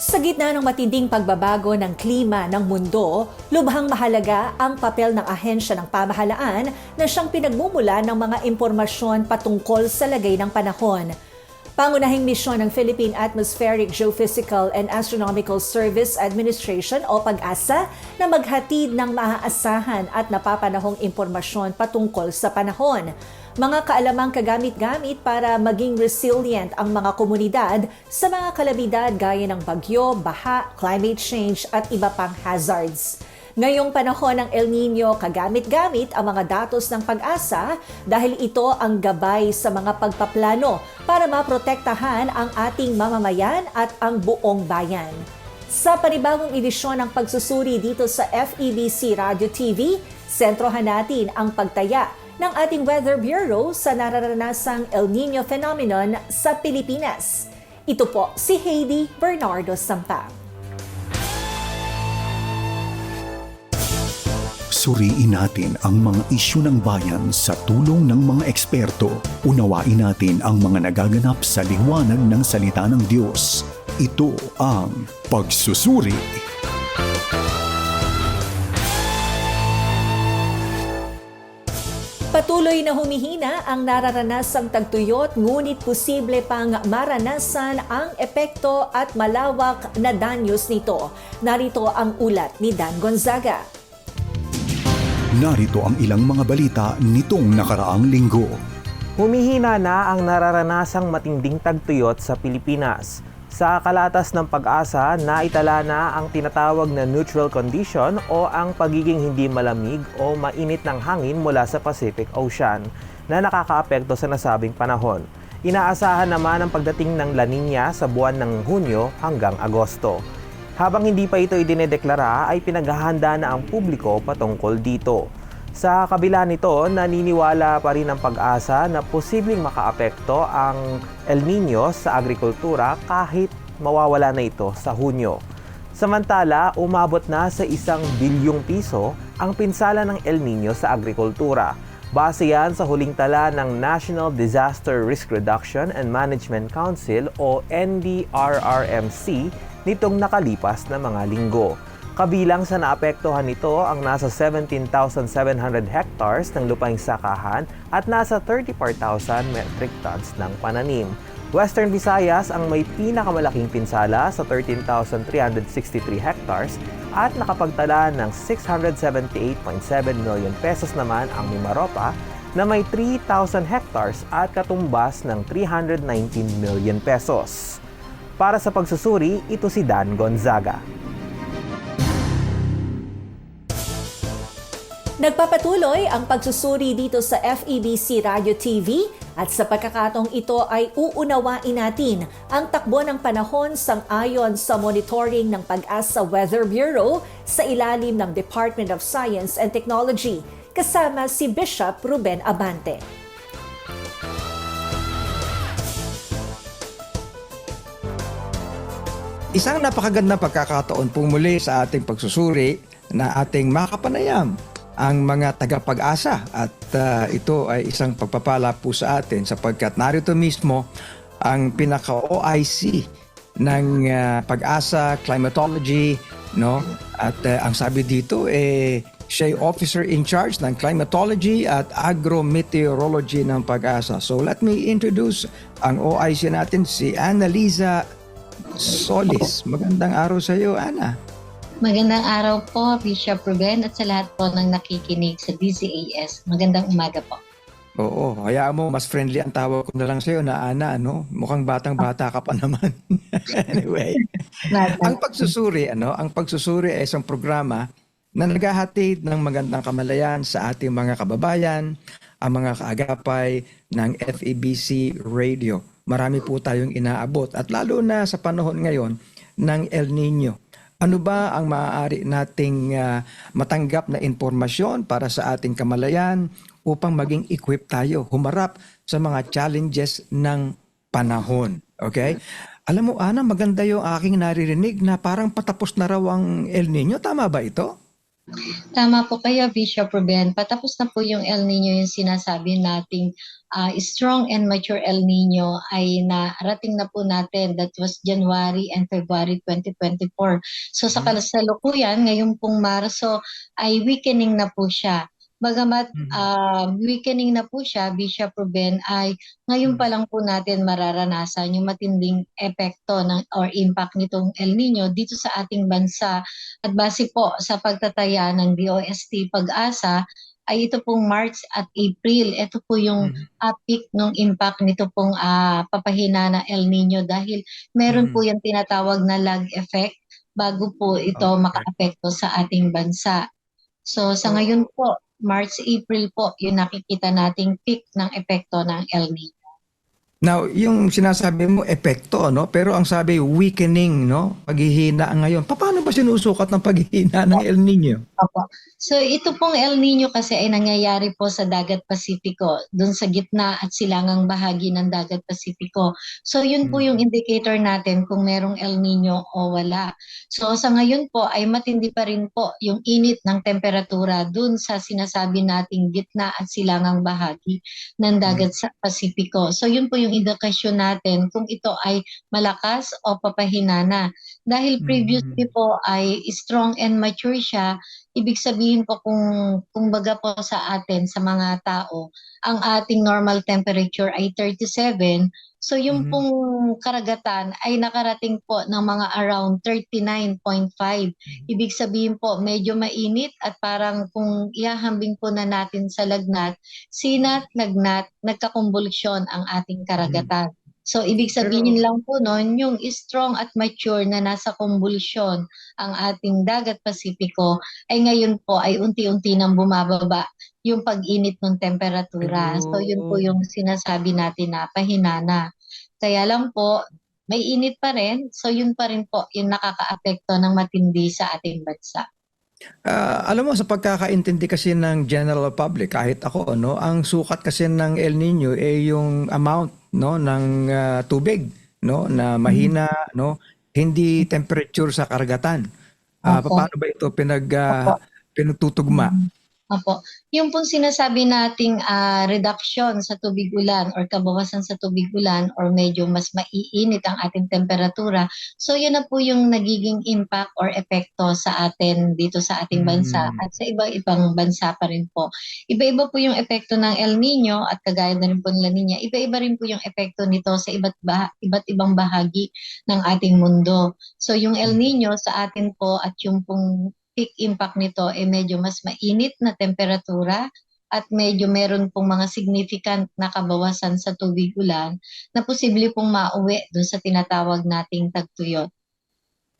Sa gitna ng matinding pagbabago ng klima ng mundo, lubhang mahalaga ang papel ng ahensya ng pamahalaan na siyang pinagmumula ng mga impormasyon patungkol sa lagay ng panahon. Pangunahing misyon ng Philippine Atmospheric Geophysical and Astronomical Service Administration o PAG-ASA na maghatid ng maaasahan at napapanahong impormasyon patungkol sa panahon. Mga kaalamang kagamit-gamit para maging resilient ang mga komunidad sa mga kalamidad gaya ng bagyo, baha, climate change at iba pang hazards. Ngayong panahon ng El Nino, kagamit-gamit ang mga datos ng pag-asa dahil ito ang gabay sa mga pagpaplano para maprotektahan ang ating mamamayan at ang buong bayan. Sa panibagong edisyon ng pagsusuri dito sa FEBC Radio TV, sentrohan natin ang pagtaya ng ating Weather Bureau sa nararanasang El Nino phenomenon sa Pilipinas. Ito po si Heidi Bernardo Sampang. Suriin natin ang mga isyu ng bayan sa tulong ng mga eksperto. Unawain natin ang mga nagaganap sa liwanag ng salita ng Diyos. Ito ang pagsusuri. Patuloy na humihina ang nararanasang tagtuyot ngunit posible pang maranasan ang epekto at malawak na danyos nito. Narito ang ulat ni Dan Gonzaga. Narito ang ilang mga balita nitong nakaraang linggo. Humihina na ang nararanasang matinding tagtuyot sa Pilipinas. Sa kalatas ng pag-asa, naitala na ang tinatawag na neutral condition o ang pagiging hindi malamig o mainit ng hangin mula sa Pacific Ocean na nakakaapekto sa nasabing panahon. Inaasahan naman ang pagdating ng La Nina sa buwan ng Hunyo hanggang Agosto. Habang hindi pa ito idinedeklara ay pinaghahanda na ang publiko patungkol dito. Sa kabila nito, naniniwala pa rin ang pag-asa na posibleng makaapekto ang El Nino sa agrikultura kahit mawawala na ito sa Hunyo. Samantala, umabot na sa isang bilyong piso ang pinsala ng El Nino sa agrikultura. Base yan sa huling tala ng National Disaster Risk Reduction and Management Council o NDRRMC nitong nakalipas na mga linggo. Kabilang sa naapektuhan nito ang nasa 17,700 hectares ng lupaing sakahan at nasa 34,000 metric tons ng pananim. Western Visayas ang may pinakamalaking pinsala sa 13,363 hectares at nakapagtala ng 678.7 million pesos naman ang Mimaropa na may 3,000 hectares at katumbas ng 319 million pesos. Para sa pagsusuri, ito si Dan Gonzaga. Nagpapatuloy ang pagsusuri dito sa FEBC Radio TV at sa pagkakatong ito ay uunawain natin ang takbo ng panahon sang ayon sa monitoring ng Pag-asa Weather Bureau sa ilalim ng Department of Science and Technology kasama si Bishop Ruben Abante. Isang napakagandang pagkakataon pong muli sa ating pagsusuri na ating makapanayam ang mga tagapag-asa at ah, ito ay isang pagpapala po sa atin sapagkat narito mismo ang pinaka-OIC ng ah, pag-asa climatology no at ah, ang sabi dito eh siya officer in charge ng climatology at agrometeorology ng pag-asa. So let me introduce ang OIC natin si Annalisa Solis. Magandang araw sa iyo, Ana. Magandang araw po, Bishop Ruben, at sa lahat po ng nakikinig sa DZAS. Magandang umaga po. Oo, hayaan mo, mas friendly ang tawag ko na lang sa iyo na Ana, ano? Mukhang batang-bata ka pa naman. anyway, ang pagsusuri, ano? Ang pagsusuri ay isang programa na naghahatid ng magandang kamalayan sa ating mga kababayan, ang mga kaagapay ng FEBC Radio. Marami po tayong inaabot at lalo na sa panahon ngayon ng El Nino. Ano ba ang maaari nating ah, matanggap na impormasyon para sa ating kamalayan upang maging equipped tayo humarap sa mga challenges ng panahon. Okay? Alam mo, Ana, maganda yung aking naririnig na parang patapos na raw ang El Nino. Tama ba ito? Tama po kayo, Bishop Ruben. Patapos na po yung El Nino, yung sinasabi nating ah, strong and mature El Nino ay narating na po natin. That was January and February 2024. So sa kasalukuyan, ngayon pong Marso ay weakening na po siya. Bagamat Mhm. ah, weakening na po siya, Bishop Ruben, ay ngayon pa lang po natin mararanasan yung matinding epekto ng, or impact nitong El Nino dito sa ating bansa at base po sa pagtataya ng DOST Pag-asa, ay ito pong March at April. Ito po yung Mhm. uh, peak ng impact nito pong ah, papahina ng El Nino dahil meron Mhm. po yung tinatawag na lag effect bago po ito Okay. makaapekto sa ating bansa. So sa So- ngayon po, March, April po, yung nakikita nating peak ng epekto ng El Nino. Now, yung sinasabi mo, epekto, no? Pero ang sabi, weakening, no? Paghihina ngayon. Paano ba sinusukat ng paghihina ng El Nino? Opo. So ito pong El Nino kasi ay nangyayari po sa Dagat Pasipiko, dun sa gitna at silangang bahagi ng Dagat Pasipiko. So yun po Mm. yung indicator natin kung merong El Nino o wala. So sa ngayon po ay matindi pa rin po yung init ng temperatura dun sa sinasabi nating gitna at silangang bahagi ng Dagat sa Pasipiko. So yun po yung indikasyon natin kung ito ay malakas o papahina na. Dahil previously po ay strong and mature siya, ibig sabihin po kung kumbaga po sa atin sa mga tao, ang ating normal temperature ay 37. So yung Mhm. pong karagatan ay nakarating po ng mga around 39.5. Ibig sabihin po medyo mainit at parang kung ihahambing po na natin sa lagnat, sinat, lagnat, nagkakumbulsyon ang ating karagatan. So ibig sabihin Pero- lang po nun, yung strong at mature na nasa kumbulsyon ang ating dagat Pasipiko ay ngayon po ay unti-unti nang bumababa yung pag-init ng temperatura. So yun po yung sinasabi natin na pahina na. Kaya lang po, may init pa rin. So yun pa rin po yung nakakaapekto ng matindi sa ating bansa. Ah, alam mo, sa pagkakaintindi kasi ng general public, kahit ako, no, ang sukat kasi ng El Nino ay yung amount no, ng ah, tubig no, na mahina, no, hindi temperature sa karagatan. Ah, Opo. paano ba ito pinag, ah, pinagtutugma? Opo. Yung pong sinasabi nating ah, reduction sa tubig ulan or kabawasan sa tubig ulan or medyo mas maiinit ang ating temperatura. So yun na po yung nagiging impact or epekto sa atin dito sa ating bansa Mm. at sa iba-ibang bansa pa rin po. Iba-iba po yung epekto ng El Nino at kagaya na rin po ng La Nina. Iba-iba rin po yung epekto nito sa iba't, bah- iba't ibang bahagi ng ating mundo. So yung El Nino sa atin po at yung pong peak impact nito ay medyo mas mainit na temperatura at medyo meron pong mga significant na kabawasan sa tubig ulan na posible pong mauwi doon sa tinatawag nating tagtuyot.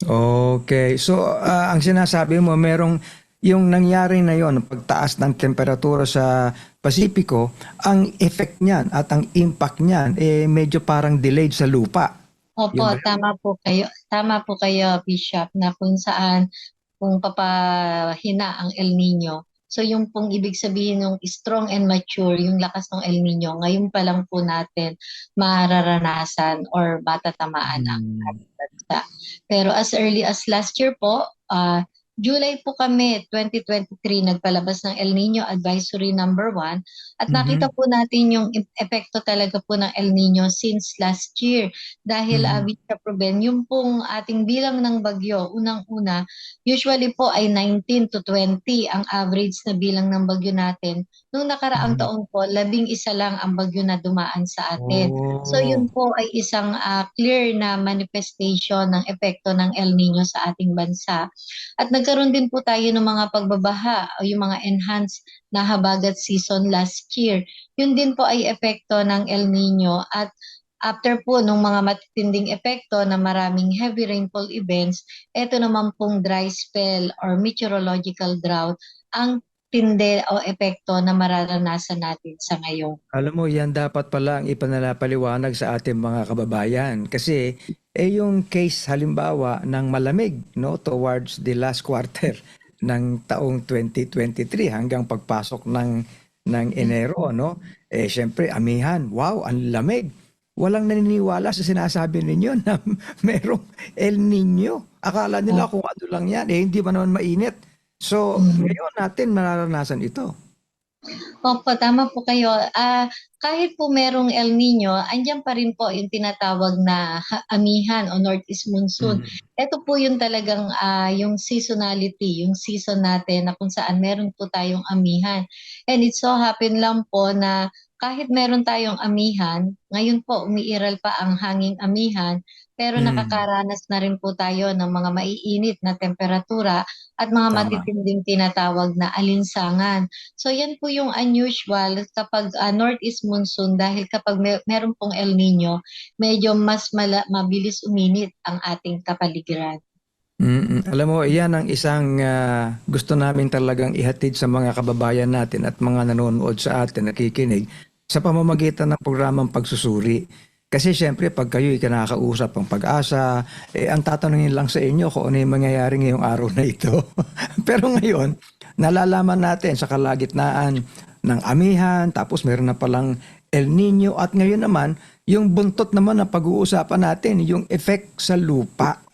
Okay. So, ah, ang sinasabi mo, merong yung nangyari na yon, pagtaas ng temperatura sa Pasipiko, ang effect niyan at ang impact niyan eh medyo parang delayed sa lupa. Opo, Yun tama po kayo. Tama po kayo, Bishop, na kung saan kung papahina ang El Nino. So yung pong ibig sabihin ng strong and mature, yung lakas ng El Nino, ngayon pa lang po natin mararanasan or matatamaan ang bansa. Pero as early as last year po, ah, July po kami, 2023, nagpalabas ng El Nino Advisory Number 1 at Mhm. nakita po natin yung ep- epekto talaga po ng El Nino since last year. Dahil, Mhm. mm Bishop Ruben, yung pong ating bilang ng bagyo, unang-una, usually po ay 19 to 20 ang average na bilang ng bagyo natin. Nung nakaraang Mhm. taon po, labing isa lang ang bagyo na dumaan sa atin. So Oh. yun po ay isang ah, clear na manifestation ng epekto ng El Nino sa ating bansa. At nagkaroon din po tayo ng mga pagbabaha o yung mga enhanced na habagat season last year. Yun din po ay epekto ng El Nino at after po nung mga matitinding epekto na maraming heavy rainfall events, eto naman pong dry spell or meteorological drought ang tindi o epekto na mararanasan natin sa ngayon. Alam mo, yan dapat pala ang ipanalapaliwanag sa ating mga kababayan. Kasi, eh yung case halimbawa ng malamig no, towards the last quarter ng taong 2023 hanggang pagpasok ng, ng Enero, no? Eh, syempre, amihan, wow, ang lamig. Walang naniniwala sa sinasabi ninyo na merong El Nino. Akala nila kung ano lang yan, eh, hindi ba naman mainit. So, Mhm. ngayon natin mararanasan ito. Opo, tama po kayo. Ah, kahit po merong El Nino, andyan pa rin po yung tinatawag na ha- amihan o northeast monsoon. Ito po yung talagang ah, yung seasonality, yung season natin na kung saan meron po tayong amihan. And it so happen lang po na kahit meron tayong amihan, ngayon po umiiral pa ang hanging amihan, pero Mm. nakakaranas na rin po tayo ng mga maiinit na temperatura at mga Tama. matitinding tinatawag na alinsangan. So yan po yung unusual kapag ah, northeast monsoon dahil kapag may, meron pong El Nino, medyo mas mala- mabilis uminit ang ating kapaligiran. Mm, alam mo, iyan ang isang ah, gusto namin talagang ihatid sa mga kababayan natin at mga nanonood sa atin, nakikinig, sa pamamagitan ng programang pagsusuri. Kasi siyempre, pag kayo kinakausap ang pag-asa, eh, ang tatanungin lang sa inyo kung ano yung mangyayari ngayong araw na ito. Pero ngayon, nalalaman natin sa kalagitnaan ng amihan, tapos meron na palang El Nino, at ngayon naman, yung buntot naman na pag-uusapan natin, yung effect sa lupa.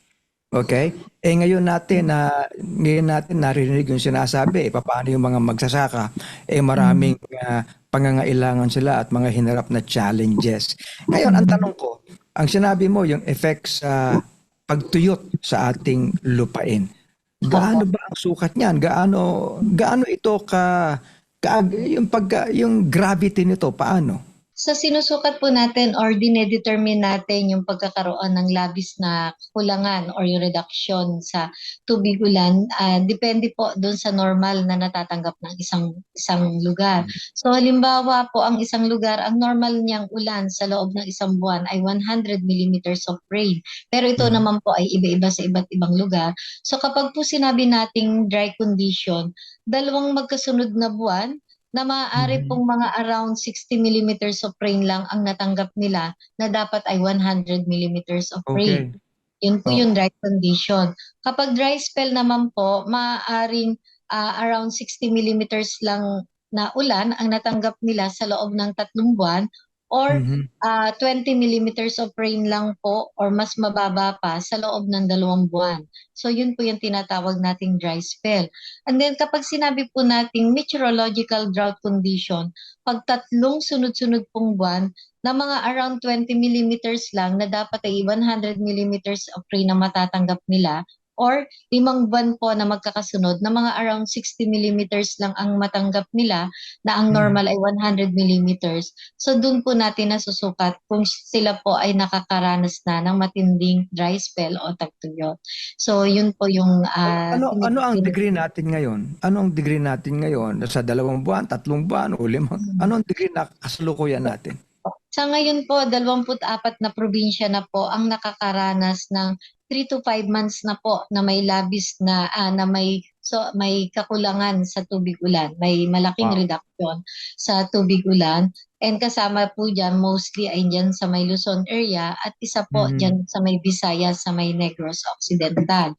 Okay? Eh ngayon natin na ngayon natin narinig yung sinasabi, eh, paano yung mga magsasaka, eh maraming ah, pangangailangan sila at mga hinarap na challenges. Ngayon, ang tanong ko, ang sinabi mo yung effects sa pagtuyot sa ating lupain. Gaano ba ang sukat niyan? Gaano gaano ito ka, ka yung pag yung gravity nito paano? Sa sinusukat po natin or dinedetermine natin yung pagkakaroon ng labis na kulangan or yung reduction sa tubig ulan, ah, depende po doon sa normal na natatanggap ng isang isang lugar. So halimbawa po ang isang lugar, ang normal niyang ulan sa loob ng isang buwan ay 100 millimeters of rain. Pero ito Mhm. naman po ay iba-iba sa iba't ibang lugar. So kapag po sinabi nating dry condition, dalawang magkasunod na buwan na maaari Mhm. pong mga around 60 millimeters of rain lang ang natanggap nila na dapat ay 100 millimeters of rain. Yun po Oo. yung dry condition. Kapag dry spell naman po, maaaring ah, around 60 millimeters lang na ulan ang natanggap nila sa loob ng tatlong buwan or Mhm. ah 20 millimeters of rain lang po or mas mababa pa sa loob ng dalawang buwan. So yun po yung tinatawag nating dry spell. And then kapag sinabi po nating meteorological drought condition, pag tatlong sunod-sunod pong buwan na mga around 20 millimeters lang na dapat ay 100 millimeters of rain na matatanggap nila or limang buwan po na magkakasunod na mga around 60 millimeters lang ang matanggap nila na ang Mhm. normal ay 100 millimeters. So doon po natin nasusukat kung sila po ay nakakaranas na ng matinding dry spell o tagtuyot. So yun po yung ah, ano ano ang degree natin ngayon? Ano ang degree natin ngayon sa dalawang buwan, tatlong buwan o limang? Ano ang degree na kasalukuyan natin? Sa ngayon po, 24 na probinsya na po ang nakakaranas ng 3 to 5 months na po na may labis na ah, na may so may kakulangan sa tubig ulan, may malaking Wow. reduction sa tubig ulan. And kasama po diyan mostly ay diyan sa may Luzon area at isa po Mhm. diyan sa may Visayas sa may Negros Occidental.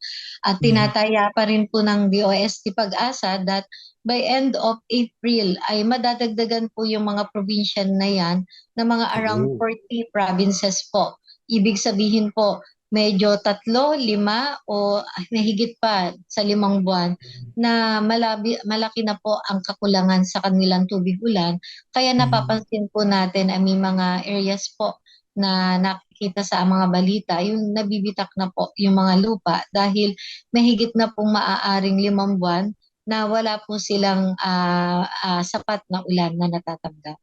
At Mhm. tinataya pa rin po ng DOST Pag-asa that by end of April ay madadagdagan po yung mga probinsya na yan na mga around Oh. 40 provinces po. Ibig sabihin po, medyo tatlo, lima o mahigit pa sa limang buwan na malabi, malaki na po ang kakulangan sa kanilang tubig ulan. Kaya Mhm. napapansin po natin ay may mga areas po na nakikita sa mga balita, yung nabibitak na po yung mga lupa dahil mahigit na pong maaaring limang buwan na wala po silang ah, ah, sapat na ulan na natatanggap.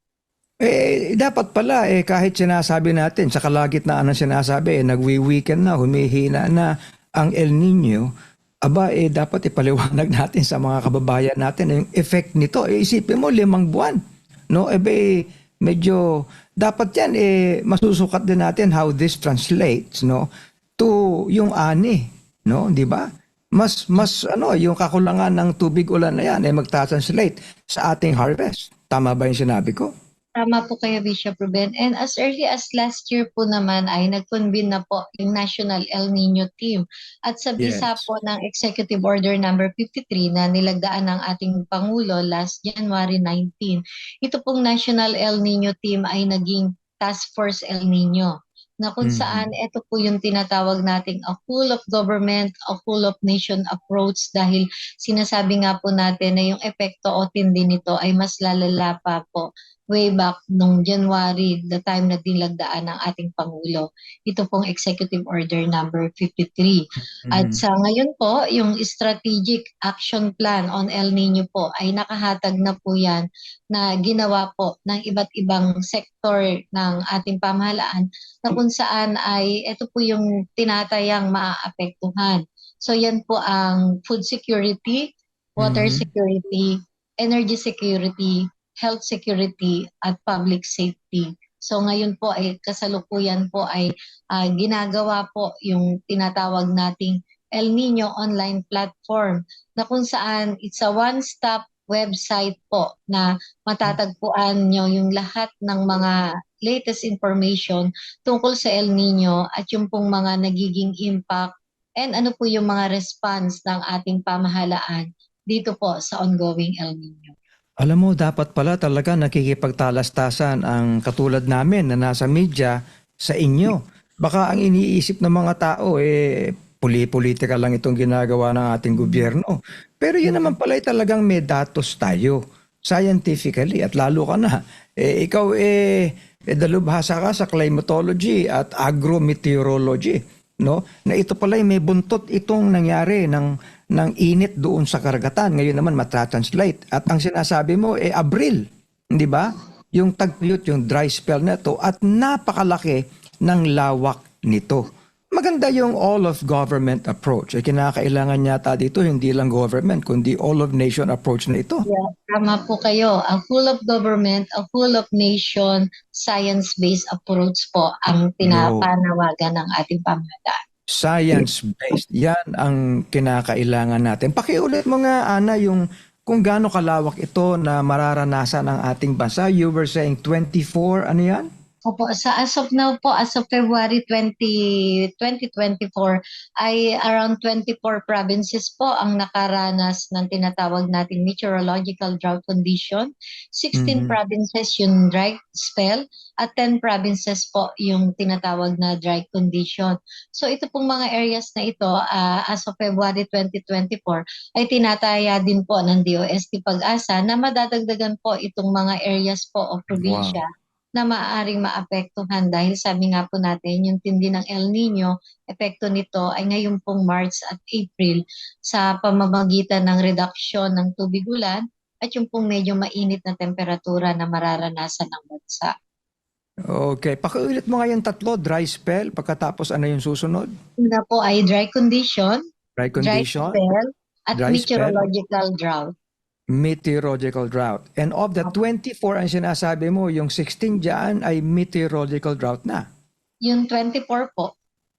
Eh, dapat pala, eh, kahit sinasabi natin, sa kalagitnaan ng sinasabi, eh, nagwi-weekend na, humihina na ang El Nino, aba, eh, dapat ipaliwanag natin sa mga kababayan natin yung effect nito. Eh, isipin mo, limang buwan. No? Eh, be, medyo, dapat yan, eh, masusukat din natin how this translates, no? To yung ani, no? Di ba? Mas, mas, ano, yung kakulangan ng tubig ulan na yan, eh, magta-translate sa ating harvest. Tama ba yung sinabi ko? Tama po kayo, Bishop Ruben. And as early as last year po naman ay nag-convene na po yung National El Nino Team. At sa bisa Yes. po ng Executive Order number 53 na nilagdaan ng ating Pangulo last January 19, ito pong National El Nino Team ay naging Task Force El Nino. na kung Mhm. saan ito po yung tinatawag nating a whole of government, a whole of nation approach dahil sinasabi nga po natin na yung epekto o tindi nito ay mas lalala pa po way back nung January, the time na dinlagdaan ng ating Pangulo. Ito pong Executive Order number 53. At Mhm. sa ngayon po, yung Strategic Action Plan on El Nino po ay nakahatag na po yan na ginawa po ng iba't ibang sektor ng ating pamahalaan na kung saan ay ito po yung tinatayang maaapektuhan. So yan po ang food security, water Mhm. security, energy security, health security, at public safety. So ngayon po ay kasalukuyan po ay ah, ginagawa po yung tinatawag nating El Nino online platform na kung saan it's a one-stop website po na matatagpuan nyo yung lahat ng mga latest information tungkol sa El Nino at yung pong mga nagiging impact and ano po yung mga response ng ating pamahalaan dito po sa ongoing El Nino. Alam mo, dapat pala talaga nakikipagtalastasan ang katulad namin na nasa media sa inyo. Baka ang iniisip ng mga tao, eh, puli-politika lang itong ginagawa ng ating gobyerno. Pero yun naman pala ay talagang may datos tayo scientifically at lalo ka na. Eh, ikaw eh, eh dalubhasa ka sa climatology at agrometeorology no na ito pala ay may buntot itong nangyari ng ng init doon sa karagatan. Ngayon naman matatranslate. At ang sinasabi mo eh Abril hindi ba? Yung tagtuyot yung dry spell na to. At napakalaki ng lawak nito. Maganda yung all of government approach. Eh kinakailangan yata dito hindi lang government kundi all of nation approach na ito. Yeah, tama po kayo. A full of government, a full of nation, science-based approach po ang pinapanawagan ng ating pamahalaan. Science-based. Yan ang kinakailangan natin. Pakiulit mo nga, Ana, yung kung gaano kalawak ito na mararanasan ng ating bansa. You were saying 24, ano yan? Opo, sa as of now po, as of February 20, 2024, ay around 24 provinces po ang nakaranas ng tinatawag nating meteorological drought condition. 16 Mhm. provinces yung dry spell at 10 provinces po yung tinatawag na dry condition. So ito pong mga areas na ito, ah, as of February 2024, ay tinataya din po ng DOST Pag-asa na madadagdagan po itong mga areas po o probinsya na maaaring maapektuhan dahil sabi nga po natin, yung tindi ng El Nino, epekto nito ay ngayon pong March at April sa pamamagitan ng reduction ng tubig ulan at yung pong medyo mainit na temperatura na mararanasan ng bansa. Okay. Pakiulit mo nga yung tatlo. Dry spell. Pagkatapos ano yung susunod? Una po ay dry condition, Dry condition, dry spell, at dry spell. meteorological drought. Meteorological drought. And of the 24 ang sinasabi mo, yung 16 dyan ay meteorological drought na. Yung 24 po,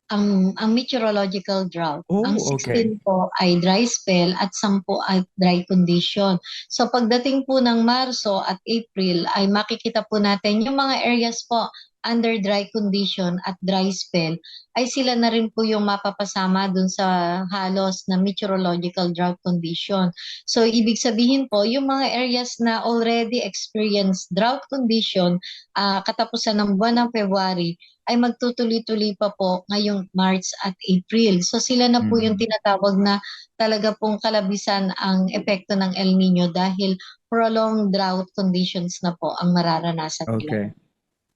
ang ang meteorological drought. Oh, ang 16 po ay dry spell at 10 ay dry condition. So pagdating po ng Marso at April ay makikita po natin yung mga areas po under dry condition at dry spell ay sila na rin po yung mapapasama dun sa halos na meteorological drought condition. So ibig sabihin po yung mga areas na already experienced drought condition ah, katapusan ng buwan ng February ay magtutuloy-tuloy pa po ngayong March at April. So sila na po Mhm. yung tinatawag na talaga pong kalabisan ang epekto ng El Nino dahil prolonged drought conditions na po ang mararanasan nila. Okay.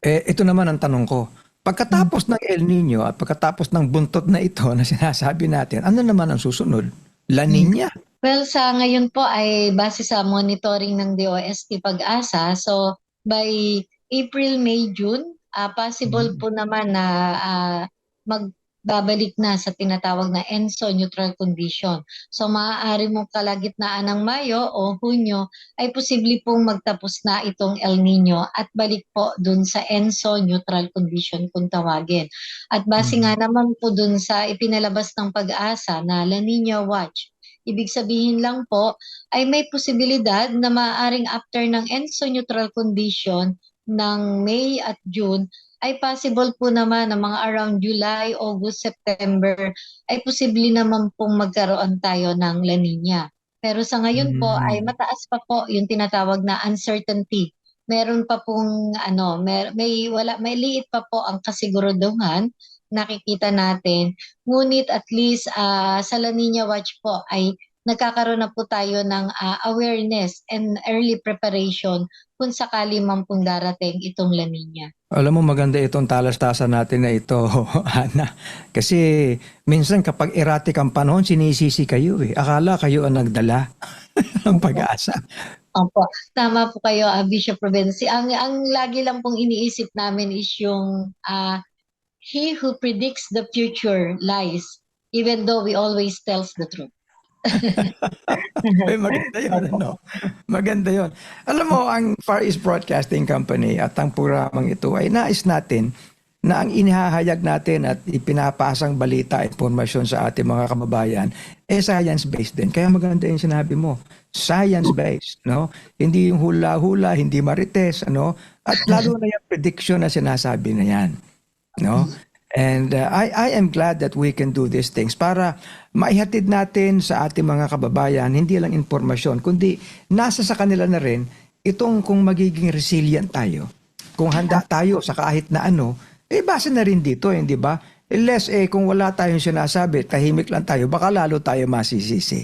Eh, ito naman ang tanong ko. Pagkatapos ng El Nino at pagkatapos ng buntot na ito na sinasabi natin, ano naman ang susunod? La Nina? Well, sa ngayon po ay base sa monitoring ng DOST Pag-asa. So, by April, May, June, ah, possible Mhm. po naman na ah, magbabalik na sa tinatawag na ENSO neutral condition. So, maaari mo kalagitnaan ng Mayo o Hunyo ay posible pong magtapos na itong El Nino at balik po dun sa ENSO neutral condition kung tawagin. At base Mhm. nga naman po dun sa ipinalabas ng pag-asa na La Nina Watch, Ibig sabihin lang po ay may posibilidad na maaaring after ng ENSO neutral condition ng May at June ay possible po naman na mga around July, August, September ay posible naman pong magkaroon tayo ng La Nina. Pero sa ngayon po Mm. ay mataas pa po yung tinatawag na uncertainty meron pa pong ano, may, may wala may liit pa po ang kasiguraduhan nakikita natin. Ngunit at least ah, sa La Nina Watch po ay nagkakaroon na po tayo ng ah, awareness and early preparation kung sakali man pong darating itong La Nina. Alam mo maganda itong talastasan natin na ito, Ana. Kasi minsan kapag erratic ang panahon, sinisisi kayo eh. Akala kayo ang nagdala ng pag-asa. Opo, tama po kayo, uh, Bishop Provenci. Ang, ang lagi lang pong iniisip namin is yung ah, he who predicts the future lies, even though we always tells the truth. Ay, maganda yun, ano? Maganda yun. Alam mo, ang Far East Broadcasting Company at ang programang ito ay nais natin na ang inihahayag natin at ipinapasang balita, informasyon sa ating mga kababayan, eh science-based din. Kaya maganda yung sinabi mo. Science-based, no? Hindi yung hula-hula, hindi marites, ano? At lalo na yung prediction na sinasabi na yan, no? And uh, I, I am glad that we can do these things para maihatid natin sa ating mga kababayan hindi lang informasyon, kundi nasa sa kanila na rin itong kung magiging resilient tayo. Kung handa tayo sa kahit na ano, eh base na rin dito, eh, di ba? Unless eh kung wala tayong sinasabi, tahimik lang tayo, baka lalo tayo masisisi.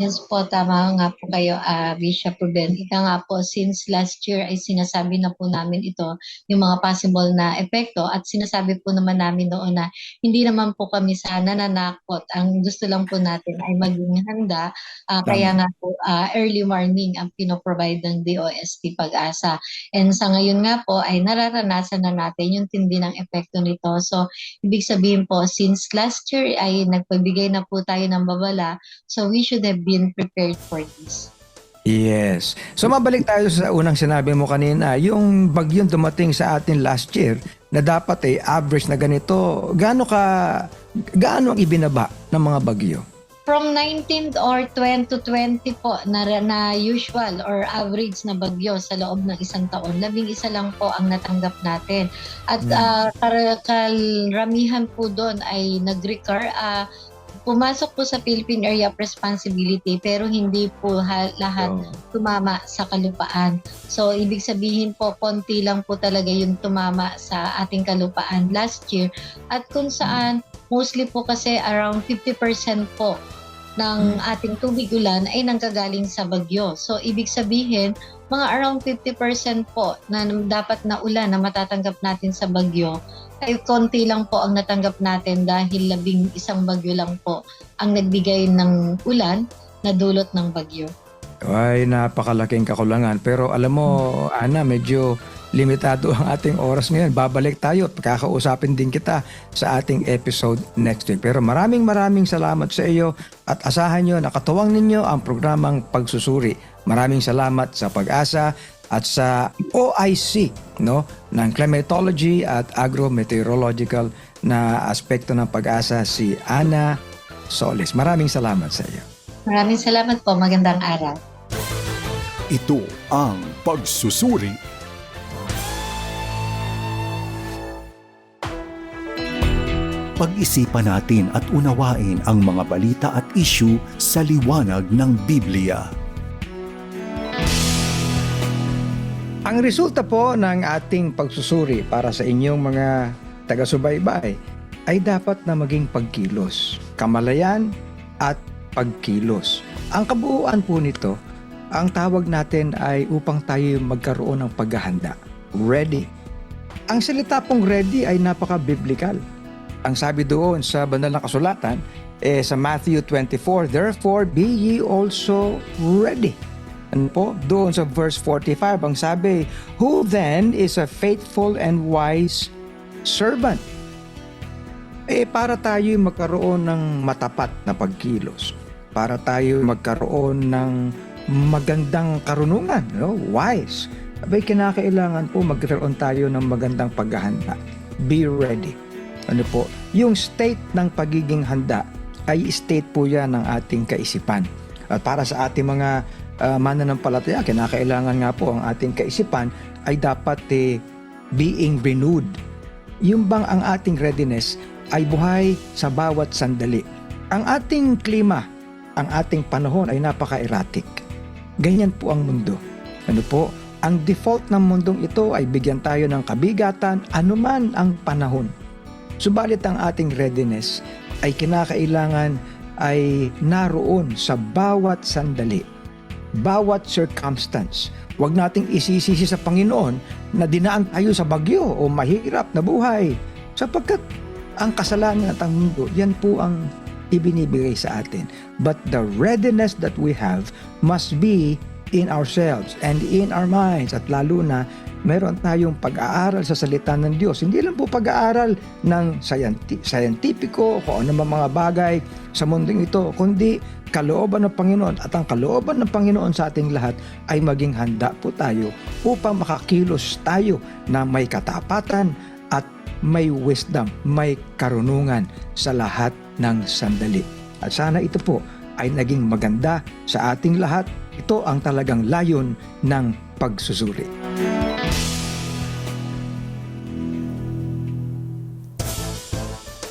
Yes po, tama nga po kayo, ah, Bishop Ruben. Ika nga po, since last year ay sinasabi na po namin ito, yung mga possible na epekto at sinasabi po naman namin noon na hindi naman po kami sana nanakot. Ang gusto lang po natin ay maging handa. Ah, kaya nga po, ah, early warning ang pinoprovide ng DOST Pag-asa. And sa ngayon nga po ay nararanasan na natin yung tindi ng epekto nito. So, ibig sabihin po, since last year ay nagpagbigay na po tayo ng babala, so we should have been prepared for this. Yes. So mabalik tayo sa unang sinabi mo kanina, yung bagyong dumating sa atin last year na dapat eh average na ganito, gaano ka gaano ang ibinaba ng mga bagyo? From 19 or 20 to 20 po na, na usual or average na bagyo sa loob ng isang taon, labing isa lang po ang natanggap natin. At Hmm. kar- karamihan po doon ay nag-recur. ah, pumasok po sa Philippine Area of Responsibility pero hindi po ha- lahat tumama sa kalupaan. So, ibig sabihin po, konti lang po talaga yung tumama sa ating kalupaan last year. At kung saan, mostly po kasi around 50% po ng ating tubig ulan ay nanggagaling sa bagyo. So, ibig sabihin, mga around 50% po na dapat na ulan na matatanggap natin sa bagyo, ay konti lang po ang natanggap natin dahil labing isang bagyo lang po ang nagbigay ng ulan na dulot ng bagyo. Ay, napakalaking kakulangan. Pero alam mo, Ana, medyo limitado ang ating oras ngayon. Babalik tayo at kakausapin din kita sa ating episode next week. Pero maraming maraming salamat sa iyo at asahan nyo, nakatuwang ninyo ang programang pagsusuri. Maraming salamat sa pag-asa at sa OIC no ng climatology at agrometeorological na aspekto ng pag-asa si Ana Solis. Maraming salamat sa iyo. Maraming salamat po. Magandang araw. Ito ang pagsusuri Pag-isipan natin at unawain ang mga balita at issue sa liwanag ng Biblia. Ang resulta po ng ating pagsusuri para sa inyong mga taga-subaybay ay dapat na maging pagkilos, kamalayan at pagkilos. Ang kabuuan po nito, ang tawag natin ay upang tayo magkaroon ng paghahanda. Ready. Ang salita pong ready ay napaka-biblical. Ang sabi doon sa banal na kasulatan, eh, sa Matthew 24, Therefore be ye also ready. Ano po? Doon sa verse 45, ang sabi, Who then is a faithful and wise servant? Eh, para tayo magkaroon ng matapat na pagkilos. Para tayo magkaroon ng magandang karunungan, no? wise. Abay, kinakailangan po magkaroon tayo ng magandang paghahanda. Be ready. Ano po? Yung state ng pagiging handa ay state po yan ng ating kaisipan. At para sa ating mga uh, mananampalataya, kinakailangan nga po ang ating kaisipan ay dapat eh, being renewed. Yung bang ang ating readiness ay buhay sa bawat sandali. Ang ating klima, ang ating panahon ay napaka-erratic. Ganyan po ang mundo. Ano po? Ang default ng mundong ito ay bigyan tayo ng kabigatan anuman ang panahon. Subalit ang ating readiness ay kinakailangan ay naroon sa bawat sandali, bawat circumstance. Huwag nating isisisi sa Panginoon na dinaan tayo sa bagyo o mahirap na buhay sapagkat ang kasalanan at ang mundo, yan po ang ibinibigay sa atin. But the readiness that we have must be in ourselves and in our minds at lalo na meron tayong pag-aaral sa salita ng Diyos. Hindi lang po pag-aaral ng scienti- scientifico kung ano mga bagay sa mundong ito, kundi kalooban ng Panginoon at ang kalooban ng Panginoon sa ating lahat ay maging handa po tayo upang makakilos tayo na may katapatan at may wisdom, may karunungan sa lahat ng sandali. At sana ito po ay naging maganda sa ating lahat. Ito ang talagang layon ng pagsusuri.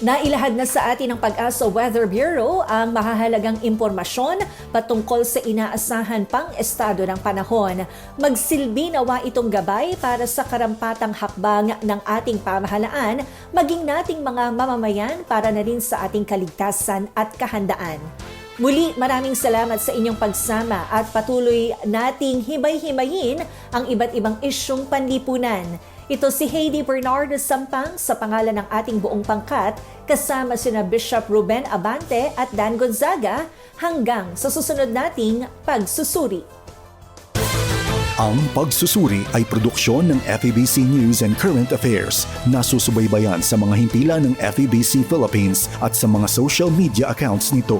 Nailahad na sa atin ng Pag-asa Weather Bureau ang mahahalagang impormasyon patungkol sa inaasahan pang estado ng panahon. Magsilbi nawa itong gabay para sa karampatang hakbang ng ating pamahalaan, maging nating mga mamamayan para na rin sa ating kaligtasan at kahandaan. Muli, maraming salamat sa inyong pagsama at patuloy nating himay-himayin ang iba't ibang isyong panlipunan. Ito si Heidi Bernardo Sampang sa pangalan ng ating buong pangkat kasama sina Bishop Ruben Abante at Dan Gonzaga hanggang sa susunod nating pagsusuri. Ang pagsusuri ay produksyon ng FEBC News and Current Affairs na susubaybayan sa mga himpilan ng FEBC Philippines at sa mga social media accounts nito.